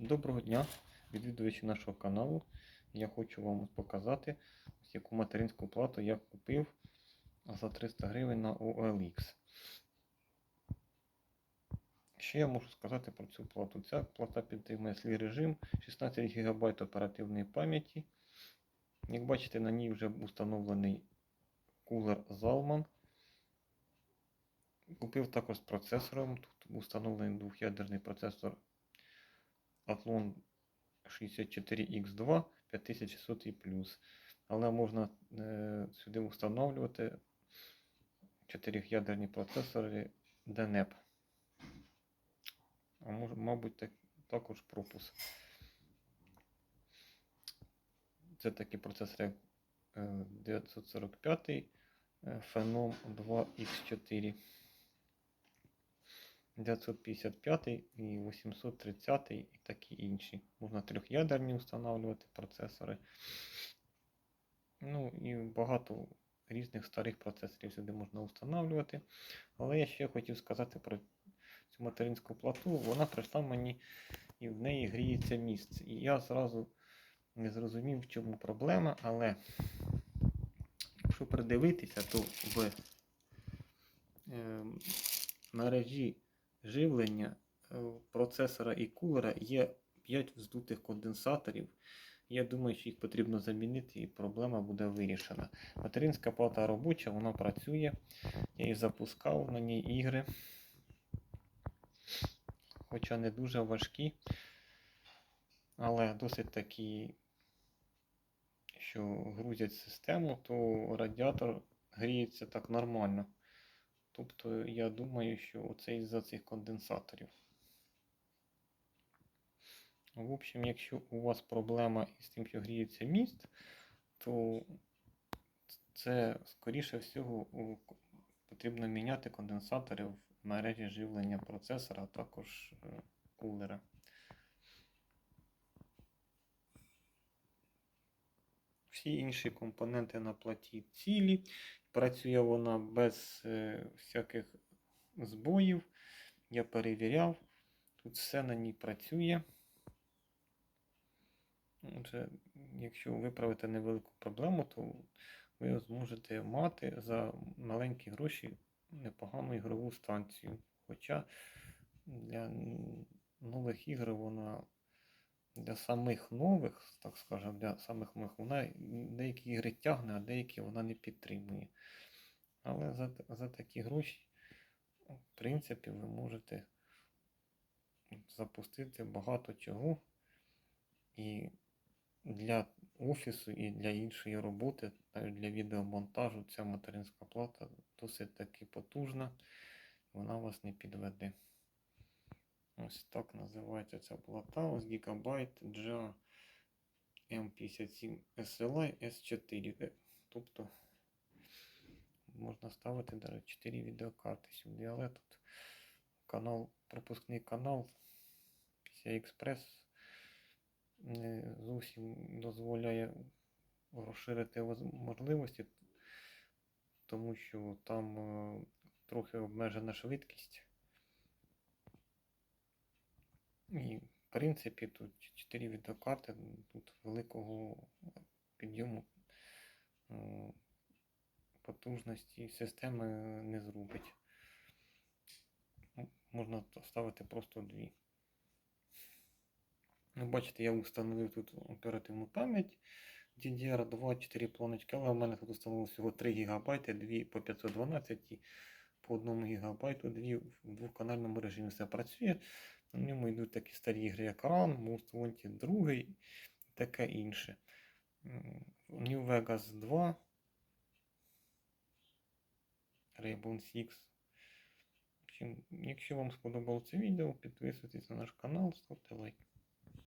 Доброго дня, відвідувачі нашого каналу. Я хочу вам показати, яку материнську плату я купив за 300 гривень на OLX. Що я можу сказати про цю плату? Ця плата підтримує слій режим, 16 ГБ оперативної пам'яті. Як бачите, на ній вже установлений кулер Zalman. Купив також з процесором. Тут установлений двох'ядерний процесор Athlon 64X2 5600 і плюс. Але можна е, сюди встановлювати 4-ядерні процесори DNEP. А може, мабуть, так, також пропуск. Це такі процесори як е, 945 е, Phenom 2X4. 955 і 830 і такі інші. Можна трьох'ядерні встановлювати процесори. Ну і багато різних старих процесорів сюди можна встановлювати. Але я ще хотів сказати про цю материнську плату. Вона прийшла мені і в неї гріється місце. І я зразу не зрозумів, в чому проблема, але якщо придивитися, то в е, живлення е, процесора і кулера є 5 вздутих конденсаторів. Я думаю, що їх потрібно замінити і проблема буде вирішена. Материнська плата робоча, вона працює. Я її запускав на ній ігри. Хоча не дуже важкі, але досить такі, що грузять систему, то радіатор гріється так нормально. Тобто я думаю, що це із-за цих конденсаторів. В общем, якщо у вас проблема із тим, що гріється міст, то це, скоріше всього, потрібно міняти конденсатори в мережі живлення процесора, а також е, кулера. Всі інші компоненти на платі цілі. Працює вона без е, всяких збоїв. Я перевіряв. Тут все на ній працює. Отже, якщо виправити невелику проблему, то ви зможете мати за маленькі гроші непогану ігрову станцію. Хоча для нових ігор вона для самих нових, так скажемо, для самих нових, вона деякі ігри тягне, а деякі вона не підтримує. Але за, за такі гроші, в принципі, ви можете запустити багато чого. І для офісу, і для іншої роботи, навіть для відеомонтажу, ця материнська плата досить таки потужна, вона вас не підведе. Ось так називається ця плата. Ось Gigabyte GA M57 SLI S4. Тобто можна ставити навіть 4 відеокарти сюди, але тут канал, пропускний канал PCI Express не зовсім дозволяє розширити можливості, тому що там е, трохи обмежена швидкість. І, в принципі, тут 4 відеокарти, тут великого підйому е, потужності системи не зробить. Можна ставити просто дві. Ну, Бачите, я встановив тут оперативну пам'ять DDR2, 4 планочки, але в мене тут встановлено всього 3 ГБ, 2 по 512 і по 1 ГБ, 2 в двоканальному режимі все працює. На ньому йдуть такі старі ігри, як Run, Most Wanted 2 і таке інше. New Vegas 2. Rainbow Six. Якщо вам сподобалося відео, підписуйтесь на наш канал, ставте лайк.